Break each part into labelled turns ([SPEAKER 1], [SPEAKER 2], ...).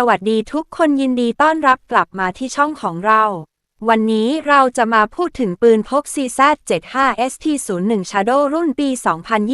[SPEAKER 1] สวัสดีทุกคนยินดีต้อนรับกลับมาที่ช่องของเรา วันนี้เราจะมาพูดถึงปืนพก CZ75 ST01 Shadow รุ่นปี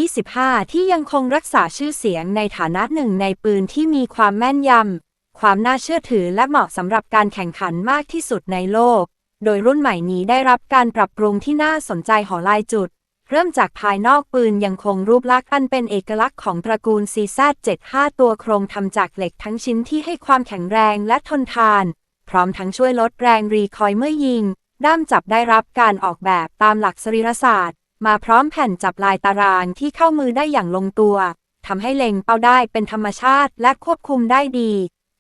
[SPEAKER 1] 2025 ที่ยังคงรักษาชื่อเสียงในฐานะหนึ่งในปืนที่มีความแม่นยำ ความน่าเชื่อถือและเหมาะสำหรับการแข่งขันมากที่สุดในโลก โดยรุ่นใหม่นี้ได้รับการปรับปรุงที่น่าสนใจหอลายจุด เริ่มจากภายนอกปืนยังคงรูปลักษณ์อันเป็นเอกลักษณ์ของตระกูล CZ75 ตัวโครงทำจากเหล็กทั้งชิ้นที่ให้ความแข็งแรงและทนทาน พร้อมทั้งช่วยลดแรงรีคอยล์เมื่อยิง ด้ามจับได้รับการออกแบบตามหลักสรีรศาสตร์ มาพร้อมแผ่นจับลายตารางที่เข้ามือได้อย่างลงตัวทำให้เล็งเป้าได้เป็นธรรมชาติและควบคุมได้ดี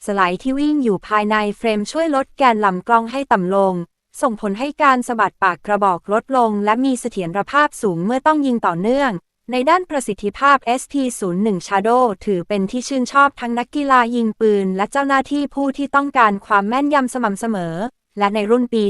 [SPEAKER 1] สไลด์ที่วิ่งอยู่ภายในเฟรมช่วยลดแกนลำกล้องให้ต่ำลง ส่งผลให้การสะบัดปากกระบอกลดลง และมีเสถียรภาพสูงเมื่อต้องยิงต่อเนื่อง ในด้านประสิทธิภาพ ST01 Shadow ถือเป็นที่ชื่นชอบทั้งนักกีฬายิงปืน และเจ้าหน้าที่ผู้ที่ต้องการความแม่นยำสม่ำเสมอ และในรุ่นปี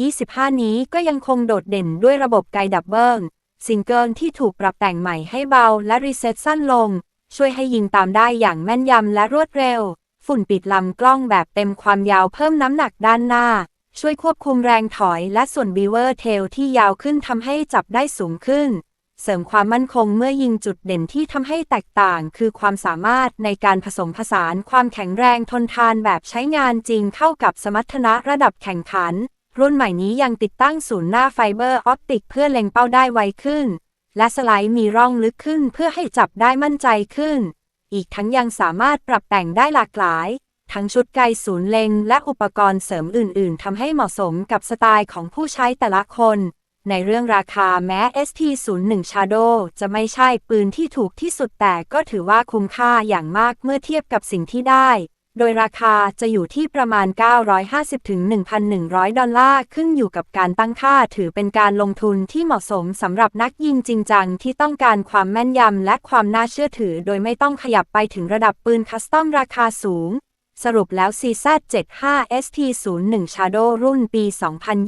[SPEAKER 1] 2025 นี้ก็ยังคงโดดเด่นด้วยระบบไกดับเบิลซิงเกิลที่ถูกปรับแต่งใหม่ให้เบาและรีเซ็ตสั้นลง ช่วยให้ยิงตามได้อย่างแม่นยำและรวดเร็ว ฝุ่นปิดลำกล้องแบบเต็มความยาวเพิ่มน้ำหนักด้านหน้า ช่วยควบคุมแรงถอยและส่วนบีเวอร์เทลที่ยาวขึ้นทำให้จับได้สูงขึ้น เสริมความมั่นคงเมื่อยิงจุดเด่นที่ทำให้แตกต่าง คือความสามารถในการผสมผสานความแข็งแรงทนทานแบบใช้งานจริงเข้ากับสมรรถนะระดับแข่งขัน รุ่นใหม่นี้ยังติดตั้งศูนย์หน้าไฟเบอร์ออปติกเพื่อเล็งเป้าได้ไวขึ้น และสไลด์มีร่องลึกขึ้นเพื่อให้จับได้มั่นใจขึ้น อีกทั้งยังสามารถปรับแต่งได้หลากหลาย ทั้งชุดไกศูนย์เล็งและอุปกรณ์เสริมอื่น ๆทำให้เหมาะสมกับสไตล์ของผู้ใช้แต่ละคน ในเรื่องราคาแม้ ST01 Shadow จะไม่ใช่ปืนที่ถูกที่สุดแต่ก็ถือว่าคุ้มค่าอย่างมากเมื่อเทียบกับสิ่งที่ได้ โดยราคาจะอยู่ที่ประมาณ 950-1,100 ดอลลาร์ ขึ้นอยู่กับการตั้งค่าถือเป็นการลงทุนที่เหมาะสมสำหรับนักยิงจริงจังที่ต้องการความแม่นยำและความน่าเชื่อถือ โดยไม่ต้องขยับไปถึงระดับปืนคัสตอมราคาสูง สรุปแล้ว CZ75 ST01 Shadow รุ่นปี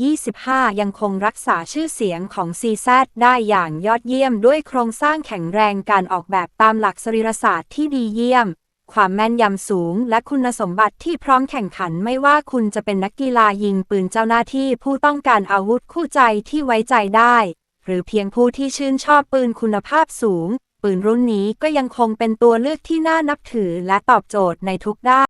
[SPEAKER 1] 2025 ยังคงรักษาชื่อเสียงของ CZ ได้อย่างยอดเยี่ยมด้วยโครงสร้างแข็งแรงการออกแบบตามหลักสรีรศาสตร์ที่ดีเยี่ยม ความแม่นยำสูง และคุณสมบัติที่พร้อมแข่งขันไม่ว่าคุณจะเป็นนักกีฬายิงปืนเจ้าหน้าที่ผู้ต้องการอาวุธคู่ใจที่ไว้ใจได้ หรือเพียงผู้ที่ชื่นชอบปืนคุณภาพสูง ปืนรุ่นนี้ก็ยังคงเป็นตัวเลือกที่น่านับถือและตอบโจทย์ในทุกด้าน